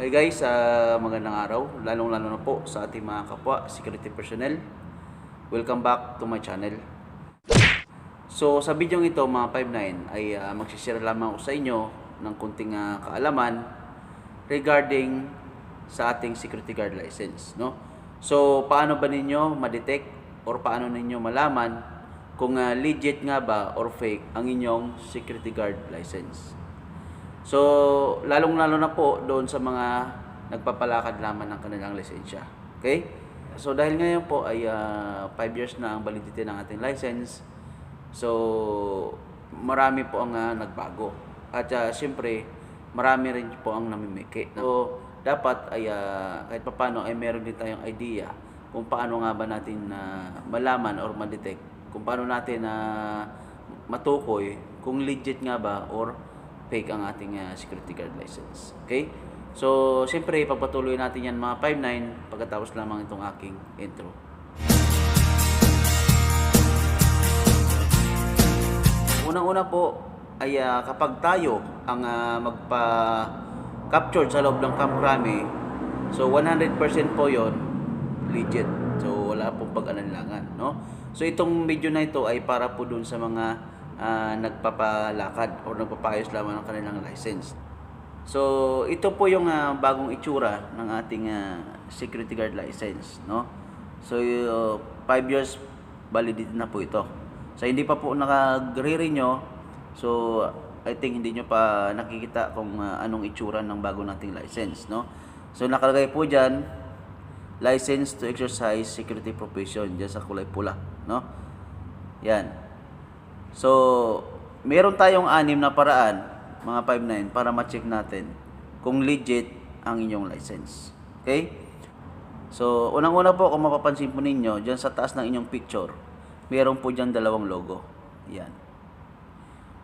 Hi guys, ah, magandang araw. Lalong-lalo na po sa ating mga kapwa, security personnel. Welcome back to my channel. So sa video ito mga 59 ay uh, magsishare lamang ako sa inyo ng kunting ah, kaalaman regarding sa ating security guard license, no? So paano ba ninyo ma-detect or paano ninyo malaman kung ah, legit nga ba or fake ang inyong security guard license? So, lalong-lalo na po doon sa mga nagpapalakad lamang ng kanilang lisensya. Okay? So, dahil ngayon po ay 5 years na ang validity ng ating license. So, marami po ang ah, nagbago. At uh, siyempre, marami rin po ang namimiki. So, dapat ay ah, kahit papano ay meron din tayong idea kung paano nga ba natin na malaman or ma-detect kung paano natin na matukoy kung legit nga ba or fake ang ating ah, security guard license. Okay? So, siyempre, pagpatuloy natin yan mga 5-9 pagkatapos lamang itong aking intro. Unang-una po ay ah, kapag tayo ang ah, magpa-capture sa loob ng Camp Crame, so 100% po yon legit. So wala pong pag-alanlangan, no? So itong video na ito ay para po dun sa mga ah, nagpapalakad o nagpapayos lamang ng kanilang license. So ito po yung ah, bagong itsura ng ating ah, security guard license, no? So 5 years validity na po ito. So hindi pa po nakagre-renew. So I think hindi nyo pa nakikita kung ah, anong itsura ng bago nating license, no? So nakalagay po diyan license to exercise security profession diyan sa kulay pula, no? Yan. So, meron tayong anim na paraan, mga 59, para ma-check natin kung legit ang inyong license. Okay? So, unang-una po, kung mapapansin po ninyo, dyan sa taas ng inyong picture, meron po dyan dalawang logo. Yan.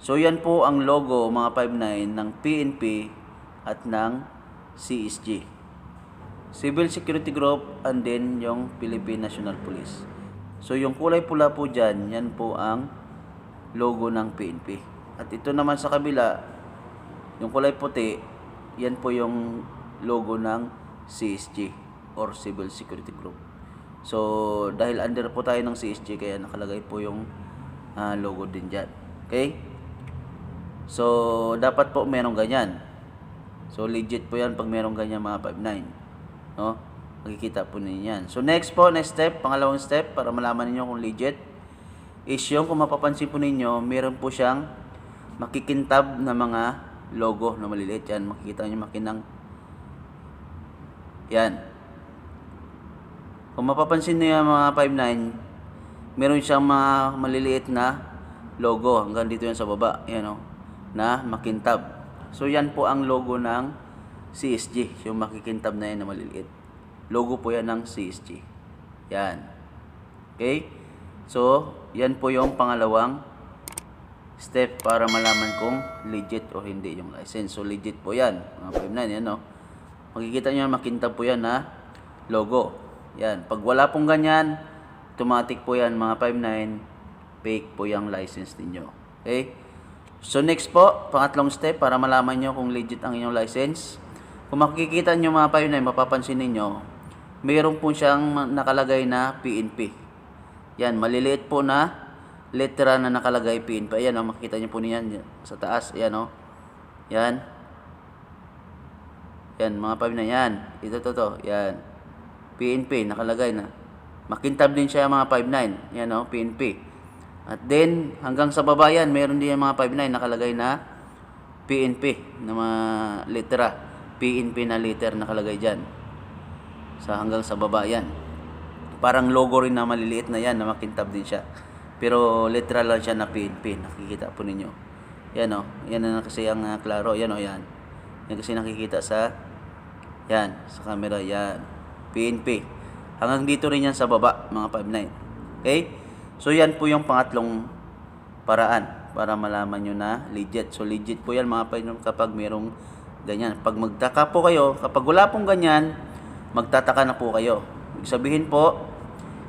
So, yan po ang logo, mga 59, ng PNP at ng CSG. Civil Security Group and then yung Philippine National Police. So, yung kulay pula po dyan, yan po ang logo ng PNP. At ito naman sa kabila, yung kulay puti, yan po yung logo ng CSG or Civil Security Group. So, dahil under po tayo ng CSG, kaya nakalagay po yung ah, logo din dyan. Okay? So, dapat po merong ganyan. So, legit po yan pag merong ganyan mga 5'9". No? Makikita po ninyo yan. So, next po, next step, pangalawang step, para malaman ninyo kung legit, is yung kung mapapansin po ninyo, meron po siyang makikintab na mga logo na maliliit yan. Makikita nyo makinang yan. Kung mapapansin niyo yung mga 5'9", meron siyang mga maliliit na logo hanggang dito yan sa baba, yan o, na makintab. So yan po ang logo ng CSG, yung makikintab na yan na maliliit. Logo po yan ng CSG. Yan. Okay? So, yan po yung pangalawang step para malaman kung legit o hindi yung license. So, legit po yan. Mga 5'9", yan o. Makikita nyo, makintab po yan na logo. Yan. Pag wala pong ganyan, automatic po yan, mga 5'9", fake po yung license ninyo. Okay? So, next po, pangatlong step para malaman nyo kung legit ang inyong license. Kung makikita nyo mga 5'9", mapapansin ninyo, mayroon po siyang nakalagay na PNP. Yan, maliliit po na letra na nakalagay PNP. Ayan, oh, makikita nyo po niyan sa taas. Ayan, oh. Yan. Yan, mga 5 na yan. Ito, to, to. Yan. PNP, nakalagay na. Makintab din siya mga 5'9". Yan, oh, PNP. At then, hanggang sa baba yan, meron din yung mga 5'9", nakalagay na PNP, na mga letra. PNP na letter nakalagay dyan. Sa hanggang sa baba yan. Parang logo rin na maliliit na yan, na makintab din siya. Pero literal lang siya na PNP, nakikita po ninyo. Yan o, yan na kasi ang ah, klaro, yan o, yan. Yan kasi nakikita sa, yan, sa camera, yan. PNP. Hanggang dito rin yan sa baba, mga 5'9". Okay? So yan po yung pangatlong paraan para malaman nyo na legit. So legit po yan mga 5'9" kapag merong ganyan. Pag magtaka po kayo, kapag wala pong ganyan, magtataka na po kayo. Ibig sabihin po,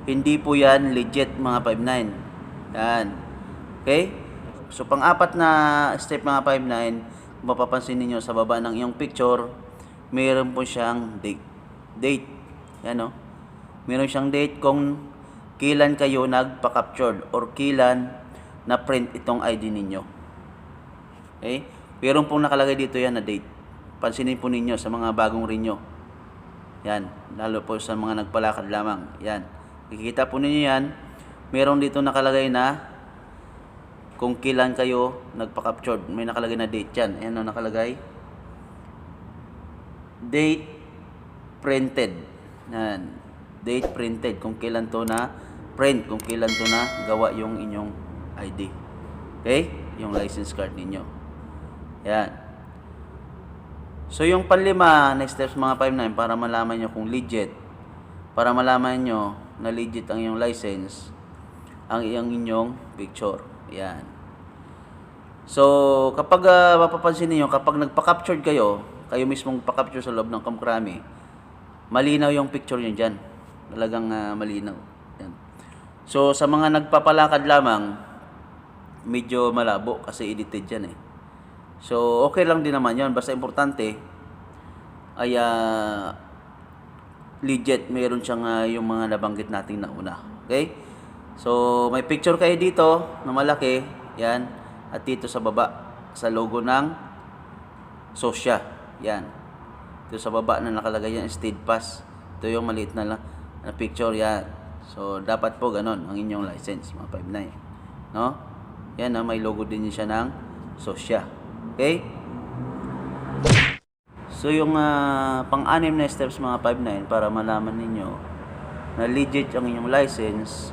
hindi po yan legit mga 5'9". Yan. Okay? So pang-apat na step mga 5'9", kung mapapansin ninyo sa baba ng iyong picture, meron po siyang date. Date. Yan o. Meron siyang date kung kailan kayo nagpa-captured or kailan na print itong ID ninyo. Okay? Meron pong nakalagay dito yan na date. Pansinin po ninyo sa mga bagong renew. Yan. Lalo po sa mga nagpalakad lamang. Yan. Kikita po ninyo yan. Meron dito nakalagay na kung kailan kayo nagpa-captured. May nakalagay na date yan. Ayan o nakalagay. Date printed. Yan. Date printed. Kung kailan to na print. Kung kailan to na gawa yung inyong ID. Okay? Yung license card ninyo. Yan. So yung panlima, next steps mga 5-9 para malaman nyo kung legit. Para malaman nyo na legit ang inyong license, ang iyong inyong picture. Yan. So, kapag uh, mapapansin niyo kapag nagpa-captured kayo, kayo mismong pa-capture sa loob ng Kamkrami, malinaw yung picture niyo dyan. Talagang ah, malinaw. Yan. So, sa mga nagpapalakad lamang, medyo malabo kasi edited yan eh. So, okay lang din naman yan. Basta importante ay ah, legit. Mayroon siyang ah, yung mga nabanggit nating nauna. Okay? So, may picture kayo dito na malaki. Yan. At dito sa baba, sa logo ng Sosya. Yan. Dito sa baba na nakalagay yan, Stead Pass. Ito yung maliit na, na picture. Yan. So, dapat po ganon ang inyong license, mga 59. No? Yan na, may logo din siya ng Sosya. Okay? So, yung ah, pang-anim na steps mga 59 para malaman ninyo na legit ang inyong license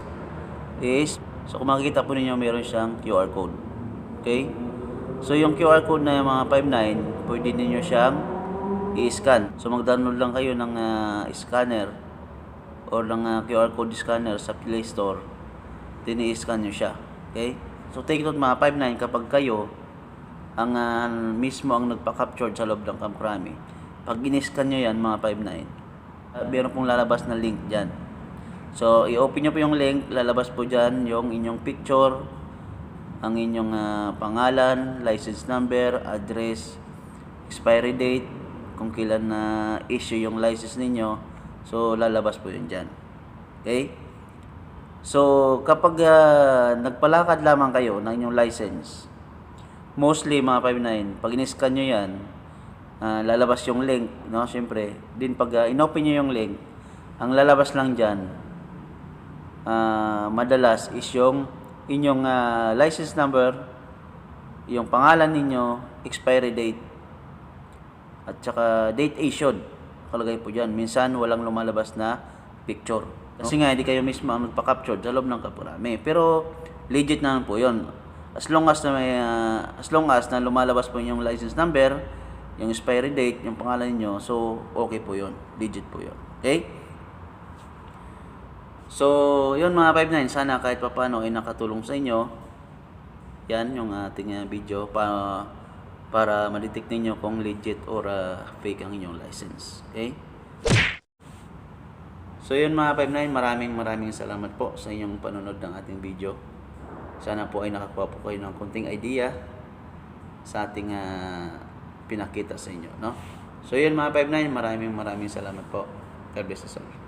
is, so kung makikita po ninyo, meron siyang QR code. Okay? So, yung QR code na yung mga 59, pwede ninyo siyang i-scan. So, mag-download lang kayo ng ah, scanner or ng ah, QR code scanner sa Play Store. Then, i-scan nyo siya. Okay? So, take note mga 59 kapag kayo ang ah, mismo ang nagpa-capture sa loob ng Camp Crami. Pag in-scan nyo yan, mga 5.9, uh, meron pong lalabas na link dyan. So, i-open nyo po yung link, lalabas po dyan yung inyong picture, ang inyong ah, pangalan, license number, address, expiry date, kung kailan na issue yung license ninyo. So, lalabas po yun dyan. Okay? So, kapag ah, nagpalakad lamang kayo ng inyong license, mostly mga 59, pag in-scan nyo yan, ah, lalabas yung link, no? Siyempre, din pag uh, inopen nyo yung link, ang lalabas lang dyan, ah, madalas is yung inyong ah, license number, yung pangalan ninyo, expiry date, at saka date issued. Kalagay po dyan. Minsan, walang lumalabas na picture. Kasi nga, hindi kayo mismo ang nagpa-capture sa loob ng kapurami. Pero, legit naman po yon As long as na may, ah, as long as na lumalabas po yung license number, yung expiry date, yung pangalan niyo, so okay po yon Legit po yon Okay? So, yun mga 59, sana kahit papano ay nakatulong sa inyo. Yan yung ating ah, video para para ma-detect ninyo kung legit or ah, fake ang inyong license. Okay? So yun mga 59, maraming maraming salamat po sa inyong panonood ng ating video. Sana po ay nakakuha po kayo ng konting idea sa ating ah, pinakita sa inyo. No? So yun mga 59, maraming maraming salamat po. God bless us all.